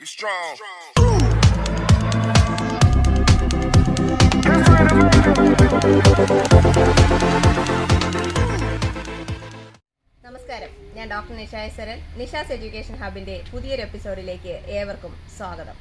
Be strong. നമസ്കാരം. ഞാൻ doctor നിഷായസരൻ നിഷാസ് എഡ്യൂക്കേഷൻ ഹബിന്റെ പുതിയൊരു എപ്പിസോഡിലേക്ക് ഏവർക്കും സ്വാഗതം.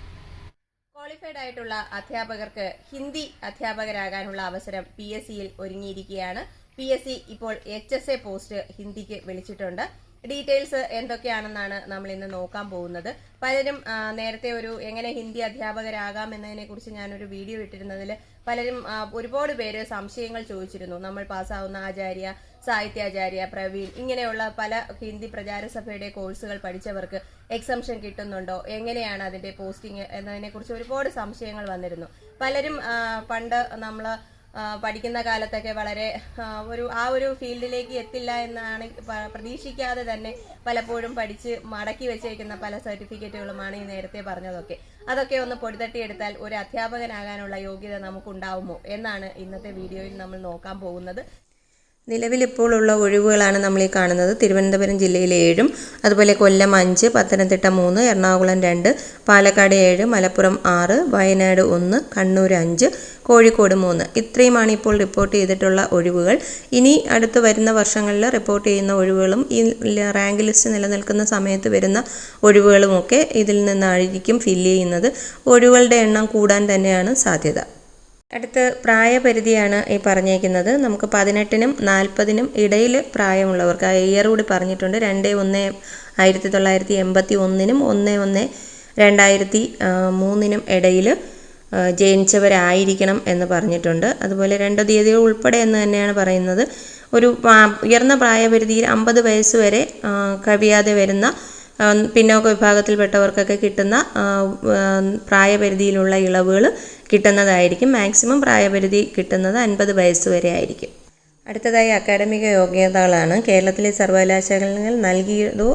ക്വാളിഫൈഡ് ആയിട്ടുള്ള അധ്യാപകർക്ക് ഹിന്ദി അധ്യാപകരാകാനുള്ള അവസരം പി എസ് സിയിൽ ഒരുങ്ങിയിരിക്കുകയാണ്. പി എസ് സി ഇപ്പോൾ എച്ച് എസ് എ പോസ്റ്റ് ഹിന്ദിക്ക് വിളിച്ചിട്ടുണ്ട്. ഡീറ്റെയിൽസ് എന്തൊക്കെയാണെന്നാണ് നമ്മൾ ഇന്ന് നോക്കാൻ പോകുന്നത്. പലരും നേരത്തെ ഒരു എങ്ങനെ ഹിന്ദി അധ്യാപകരാകാം എന്നതിനെ കുറിച്ച് ഞാനൊരു വീഡിയോ ഇട്ടിരുന്നതിൽ പലരും ഒരുപാട് പേര് സംശയങ്ങൾ ചോദിച്ചിരുന്നു. നമ്മൾ പാസ്സാവുന്ന ആചാര്യ സാഹിത്യാചാര്യ പ്രവീൺ ഇങ്ങനെയുള്ള പല ഹിന്ദി പ്രചാരസഭയുടെ കോഴ്സുകൾ പഠിച്ചവർക്ക് എക്സംഷൻ കിട്ടുന്നുണ്ടോ? എങ്ങനെയാണ് അതിന്റെ പോസ്റ്റിംഗ് എന്നതിനെ കുറിച്ച് ഒരുപാട് സംശയങ്ങൾ വന്നിരുന്നു. പലരും പണ്ട് നമ്മൾ പഠിക്കുന്ന കാലത്തൊക്കെ വളരെ ഒരു ആ ഒരു ഫീൽഡിലേക്ക് എത്തില്ല എന്നാണ് പ്രതീക്ഷിക്കാതെ തന്നെ പലപ്പോഴും പഠിച്ച് മടക്കി വെച്ചേക്കുന്ന പല സർട്ടിഫിക്കറ്റുകളുമാണ് ഈ നേരത്തെ പറഞ്ഞതൊക്കെ. അതൊക്കെ ഒന്ന് പൊടിതട്ടിയെടുത്താൽ ഒരു അധ്യാപകനാകാനുള്ള യോഗ്യത നമുക്കുണ്ടാവുമോ? എന്നാണ് ഇന്നത്തെ വീഡിയോയിൽ നമ്മൾ നോക്കാൻ പോകുന്നത്. നിലവിലിപ്പോൾ ഉള്ള ഒഴിവുകളാണ് നമ്മൾ ഈ കാണുന്നത്. തിരുവനന്തപുരം ജില്ലയിൽ ഏഴും അതുപോലെ കൊല്ലം അഞ്ച് പത്തനംതിട്ട മൂന്ന് എറണാകുളം രണ്ട് പാലക്കാട് ഏഴ് മലപ്പുറം ആറ് വയനാട് ഒന്ന് കണ്ണൂർ അഞ്ച് കോഴിക്കോട് മൂന്ന്. ഇത്രയുമാണ് ഇപ്പോൾ റിപ്പോർട്ട് ചെയ്തിട്ടുള്ള ഒഴിവുകൾ. ഇനി അടുത്ത് വരുന്ന വർഷങ്ങളിൽ റിപ്പോർട്ട് ചെയ്യുന്ന ഒഴിവുകളും ഈ റാങ്ക് ലിസ്റ്റ് നിലനിൽക്കുന്ന സമയത്ത് വരുന്ന ഒഴിവുകളുമൊക്കെ ഇതിൽ നിന്നായിരിക്കും ഫില്ല് ചെയ്യുന്നത്. ഒഴിവുകളുടെ എണ്ണം കൂടാൻ തന്നെയാണ് സാധ്യത. അടുത്ത് പ്രായപരിധിയാണ് ഈ പറഞ്ഞേക്കുന്നത്. നമുക്ക് പതിനെട്ടിനും നാൽപ്പതിനും ഇടയിൽ പ്രായമുള്ളവർക്ക് ആ ഇയർ കൂടി പറഞ്ഞിട്ടുണ്ട് രണ്ട് ഒന്ന് ആയിരത്തി തൊള്ളായിരത്തി എൺപത്തി ഒന്നിനും ഒന്ന് ഒന്ന് രണ്ടായിരത്തി മൂന്നിനും ഇടയിൽ ജനിച്ചവരായിരിക്കണം എന്ന് പറഞ്ഞിട്ടുണ്ട്. അതുപോലെ രണ്ട് തീയതികൾ ഉൾപ്പെടെ എന്ന് തന്നെയാണ് പറയുന്നത്. ഒരു ഉയർന്ന പ്രായപരിധിയിൽ അമ്പത് വയസ്സ് വരെ കഴിയാതെ വരുന്ന പിന്നോക്ക വിഭാഗത്തിൽപ്പെട്ടവർക്കൊക്കെ കിട്ടുന്ന പ്രായപരിധിയിലുള്ള ഇളവുകൾ കിട്ടുന്നതായിരിക്കും. മാക്സിമം പ്രായപരിധി കിട്ടുന്നത് അൻപത് വയസ്സ് വരെ ആയിരിക്കും. അടുത്തതായി അക്കാഡമിക യോഗ്യതകളാണ്. കേരളത്തിലെ സർവകലാശാലകൾ നൽകിയതോ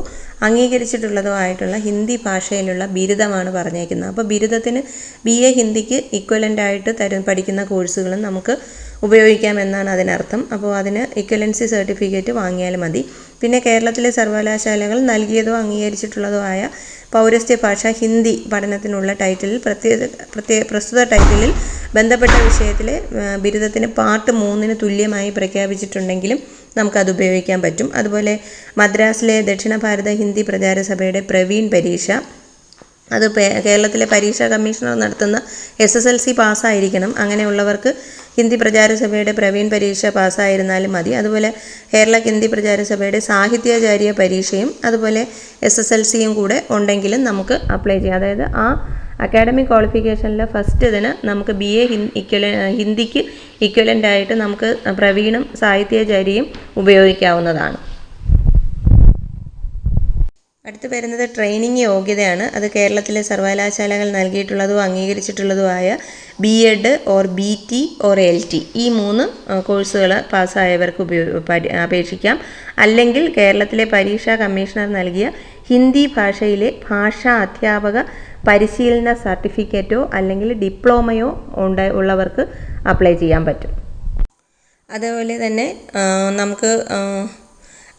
അംഗീകരിച്ചിട്ടുള്ളതോ ആയിട്ടുള്ള ഹിന്ദി ഭാഷയിലുള്ള ബിരുദമാണ് പറഞ്ഞേക്കുന്നത്. അപ്പോൾ ബിരുദത്തിന് ബി എ ഹിന്ദിക്ക് ഇക്വലന്റ് ആയിട്ട് തരും പഠിക്കുന്ന കോഴ്സുകളും നമുക്ക് ഉപയോഗിക്കാമെന്നാണ് അതിനർത്ഥം. അപ്പോൾ അതിന് ഇക്വലൻസി സർട്ടിഫിക്കറ്റ് വാങ്ങിയാൽ മതി. പിന്നെ കേരളത്തിലെ സർവകലാശാലകൾ നൽകിയതോ അംഗീകരിച്ചിട്ടുള്ളതോ ആയ പൗരസ്ത്യ ഭാഷ ഹിന്ദി പഠനത്തിനുള്ള ടൈറ്റിലിൽ പ്രത്യേക പ്രത്യേക പ്രസ്തുത ടൈറ്റിലിൽ ബന്ധപ്പെട്ട വിഷയത്തിലെ ബിരുദത്തിന് പാർട്ട് മൂന്നിന് തുല്യമായി പ്രഖ്യാപിച്ചിട്ടുണ്ടെങ്കിലും നമുക്കത് ഉപയോഗിക്കാൻ പറ്റും. അതുപോലെ മദ്രാസിലെ ദക്ഷിണ ഭാരത ഹിന്ദി പ്രചാര സഭയുടെ പ്രവീൺ പരീക്ഷ. അത് കേരളത്തിലെ പരീക്ഷാ കമ്മീഷണർ നടത്തുന്ന എസ് എസ് എൽ സി പാസ്സായിരിക്കണം. അങ്ങനെയുള്ളവർക്ക് ഹിന്ദി പ്രചാരസഭയുടെ പ്രവീൺ പരീക്ഷ പാസ്സായിരുന്നാലും മതി. അതുപോലെ കേരള ഹിന്ദി പ്രചാരസഭയുടെ സാഹിത്യാചാര്യ പരീക്ഷയും അതുപോലെ എസ് എസ് എൽ സിയും കൂടെ ഉണ്ടെങ്കിലും നമുക്ക് അപ്ലൈ ചെയ്യാം. അതായത് ആ അക്കാഡമിക് ക്വാളിഫിക്കേഷനിലെ ഫസ്റ്റ് ഇതിന് നമുക്ക് ബി എ ഇക്വല ഹിന്ദിക്ക് ഇക്വലന്റ് ആയിട്ട് നമുക്ക് പ്രവീണും സാഹിത്യാചാര്യയും ഉപയോഗിക്കാവുന്നതാണ്. അടുത്ത് വരുന്നത് ട്രെയിനിങ് യോഗ്യതയാണ്. അത് കേരളത്തിലെ സർവകലാശാലകൾ നൽകിയിട്ടുള്ളതോ അംഗീകരിച്ചിട്ടുള്ളതുമായ B Ed or B T or L T ഈ മൂന്ന് കോഴ്സുകൾ പാസ്സായവർക്ക് ഉപയോഗ അപേക്ഷിക്കാം. അല്ലെങ്കിൽ കേരളത്തിലെ പരീക്ഷാ കമ്മീഷണർ നൽകിയ ഹിന്ദി ഭാഷയിലെ ഭാഷാ അധ്യാപക പരിശീലന സർട്ടിഫിക്കറ്റോ അല്ലെങ്കിൽ ഡിപ്ലോമയോ ഉണ്ട് ഉള്ളവർക്ക് അപ്ലൈ ചെയ്യാൻ പറ്റും. അതുപോലെ തന്നെ നമുക്ക്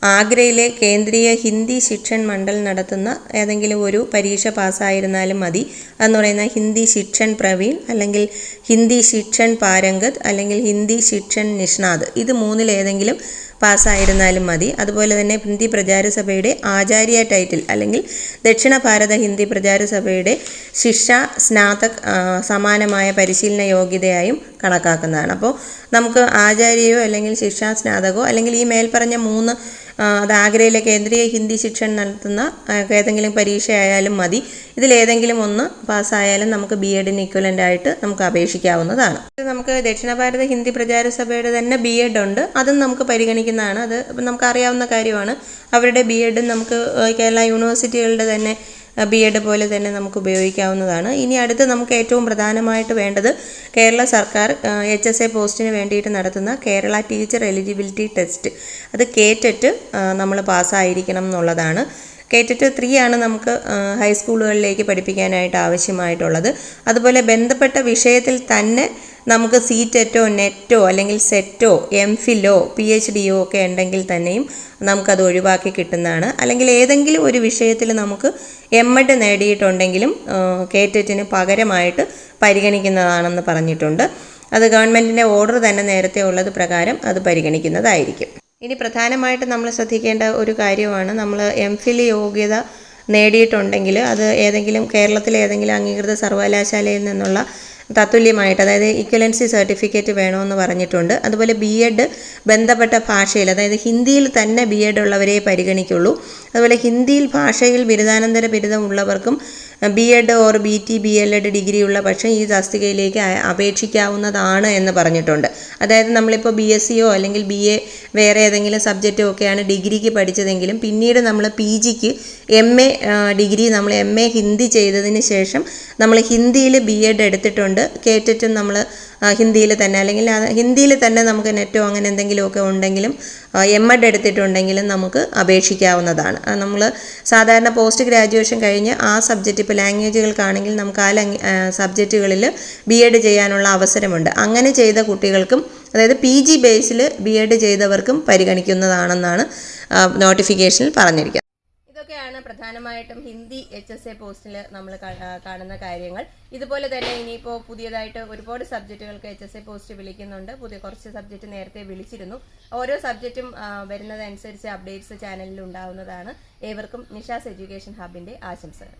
ആഗ്രയിലെ കേന്ദ്രീയ ഹിന്ദി ശിക്ഷൻ മണ്ഡൽ നടത്തുന്ന ഏതെങ്കിലും ഒരു പരീക്ഷ പാസ്സായിരുന്നാലും മതി. എന്ന് പറയുന്ന ഹിന്ദി ശിക്ഷൻ പ്രവീൺ അല്ലെങ്കിൽ ഹിന്ദി ശിക്ഷൻ പാരംഗത് അല്ലെങ്കിൽ ഹിന്ദി ശിക്ഷൻ നിഷ്ണാത്. ഇത് മൂന്നിലേതെങ്കിലും പാസ്സായിരുന്നാലും മതി. അതുപോലെ തന്നെ ഹിന്ദി പ്രചാരസഭയുടെ ആചാര്യ ടൈറ്റിൽ അല്ലെങ്കിൽ ദക്ഷിണ ഭാരത ഹിന്ദി പ്രചാരസഭയുടെ ശിക്ഷ സ്നാതക് സമാനമായ പരിശീലന യോഗ്യതയായും കണക്കാക്കുന്നതാണ്. അപ്പോൾ നമുക്ക് ആചാര്യയോ അല്ലെങ്കിൽ ശിക്ഷാ സ്നാതകോ അല്ലെങ്കിൽ ഈ മേൽപ്പറഞ്ഞ മൂന്ന് അത് ആഗ്രയിലെ കേന്ദ്രീയ ഹിന്ദി ശിക്ഷൺ നടത്തുന്ന ഏതെങ്കിലും ഏതെങ്കിലും പരീക്ഷയായാലും മതി. ഇതിലേതെങ്കിലും ഒന്ന് പാസ്സായാലും നമുക്ക് ബി എഡിന് ഇക്വലന്റ് ആയിട്ട് നമുക്ക് അപേക്ഷിക്കാവുന്നതാണ്. നമുക്ക് ദക്ഷിണ ഭാരത ഹിന്ദി പ്രചാര സഭയുടെ തന്നെ ബി എഡ് ഉണ്ട്. അതും നമുക്ക് പരിഗണിക്കുന്നതാണ്. അത് നമുക്ക് അറിയാവുന്ന കാര്യമാണ്. അവരുടെ ബി എഡും നമുക്ക് കേരള യൂണിവേഴ്സിറ്റികളുടെ തന്നെ ബി എഡ് പോലെ തന്നെ നമുക്ക് ഉപയോഗിക്കാവുന്നതാണ്. ഇനി അടുത്ത് നമുക്ക് ഏറ്റവും പ്രധാനമായിട്ട് വേണ്ടത് കേരള സർക്കാർ എച്ച് എസ് എ പോസ്റ്റിന് വേണ്ടിയിട്ട് നടത്തുന്ന കേരള ടീച്ചർ എലിജിബിലിറ്റി ടെസ്റ്റ്. അത് കേറ്ററ്റ് നമ്മൾ പാസ്സായിരിക്കണം എന്നുള്ളതാണ്. കേറ്ററ്റ് ത്രീ ആണ് നമുക്ക് ഹൈസ്കൂളുകളിലേക്ക് പഠിപ്പിക്കാനായിട്ട് ആവശ്യമായിട്ടുള്ളത്. അതുപോലെ ബന്ധപ്പെട്ട വിഷയത്തിൽ തന്നെ നമുക്ക് സി ടെറ്റോ നെറ്റോ അല്ലെങ്കിൽ സെറ്റോ എം ഫില്ലോ പി എച്ച് ഡിയോ ഒക്കെ ഉണ്ടെങ്കിൽ തന്നെയും നമുക്കത് ഒഴിവാക്കി കിട്ടുന്നതാണ്. അല്ലെങ്കിൽ ഏതെങ്കിലും ഒരു വിഷയത്തിൽ നമുക്ക് എം എഡ് നേടിയിട്ടുണ്ടെങ്കിലും കേറ്ററ്റിന് പകരമായിട്ട് പരിഗണിക്കുന്നതാണെന്ന് പറഞ്ഞിട്ടുണ്ട്. അത് ഗവൺമെന്റിന്റെ ഓർഡർ തന്നെ നേരത്തെ ഉള്ളത് പ്രകാരം അത് പരിഗണിക്കുന്നതായിരിക്കും. ഇനി പ്രധാനമായിട്ട് നമ്മൾ ശ്രദ്ധിക്കേണ്ട ഒരു കാര്യമാണ് നമ്മൾ എം ഫിൽ യോഗ്യത നേടിയിട്ടുണ്ടെങ്കിൽ അത് ഏതെങ്കിലും കേരളത്തിലെ ഏതെങ്കിലും അംഗീകൃത സർവകലാശാലയിൽ നിന്നുള്ള തത്തുല്യമായിട്ട് അതായത് ഇക്വലൻസി സർട്ടിഫിക്കറ്റ് വേണമെന്ന് പറഞ്ഞിട്ടുണ്ട്. അതുപോലെ ബി എഡ് ബന്ധപ്പെട്ട ഭാഷയിൽ അതായത് ഹിന്ദിയിൽ തന്നെ ബി എഡ് ഉള്ളവരെ പരിഗണിക്കുള്ളൂ. അതുപോലെ ഹിന്ദിയിൽ ഭാഷയിൽ ബിരുദാനന്തര ബിരുദം ഉള്ളവർക്കും B Ed or B T B L Ed degree ഉള്ള പക്ഷം ഈ തസ്തികയിലേക്ക് അപേക്ഷിക്കാവുന്നതാണ് എന്ന് പറഞ്ഞിട്ടുണ്ട്. അതായത് നമ്മളിപ്പോൾ ബി എസ് സിയോ അല്ലെങ്കിൽ ബി എ വേറെ ഏതെങ്കിലും സബ്ജക്റ്റോ ഒക്കെയാണ് ഡിഗ്രിക്ക് പഠിച്ചതെങ്കിലും പിന്നീട് നമ്മൾ പി ജിക്ക് എം എ ഡിഗ്രി നമ്മൾ എം എ ഹിന്ദി ചെയ്തതിന് ശേഷം നമ്മൾ ഹിന്ദിയിൽ ബി എഡ് എടുത്തിട്ടുണ്ട്. കേട്ടിട്ടും നമ്മൾ ഹിന്ദിയിൽ തന്നെ. അല്ലെങ്കിൽ ഹിന്ദിയിൽ തന്നെ നമുക്ക് നെറ്റോ അങ്ങനെ എന്തെങ്കിലുമൊക്കെ ഉണ്ടെങ്കിലും എം എഡ് എടുത്തിട്ടുണ്ടെങ്കിലും നമുക്ക് അപേക്ഷിക്കാവുന്നതാണ്. നമ്മൾ സാധാരണ പോസ്റ്റ് ഗ്രാജുവേഷൻ കഴിഞ്ഞ് ആ സബ്ജക്റ്റ് ഇപ്പോൾ ലാംഗ്വേജുകൾക്കാണെങ്കിൽ നമുക്ക് ആ ലാംഗ് സബ്ജക്റ്റുകളിൽ ബി എഡ് ചെയ്യാനുള്ള അവസരമുണ്ട്. അങ്ങനെ ചെയ്ത കുട്ടികൾക്കും അതായത് പി ജി ബേസിൽ ബി എഡ് ചെയ്തവർക്കും പരിഗണിക്കുന്നതാണെന്നാണ് നോട്ടിഫിക്കേഷനിൽ പറഞ്ഞിരിക്കുന്നത്. ഇതൊക്കെയാണ് പ്രധാനമായിട്ടും ഹിന്ദി എച്ച് എസ് എ പോസ്റ്റിൽ നമ്മൾ കാണുന്ന കാര്യങ്ങൾ. ഇതുപോലെ തന്നെ ഇനിയിപ്പോൾ പുതിയതായിട്ട് ഒരുപാട് സബ്ജക്റ്റുകൾക്ക് എച്ച് എസ് എ പോസ്റ്റ് വിളിക്കുന്നുണ്ട്. പുതിയ കുറച്ച് സബ്ജക്റ്റ് നേരത്തെ വിളിച്ചിരുന്നു. ഓരോ സബ്ജക്റ്റും വരുന്നതനുസരിച്ച് അപ്ഡേറ്റ്സ് ചാനലിൽ ഉണ്ടാവുന്നതാണ്. ഏവർക്കും നിഷാസ് എഡ്യൂക്കേഷൻ ഹബിന്റെ ആശംസകൾ.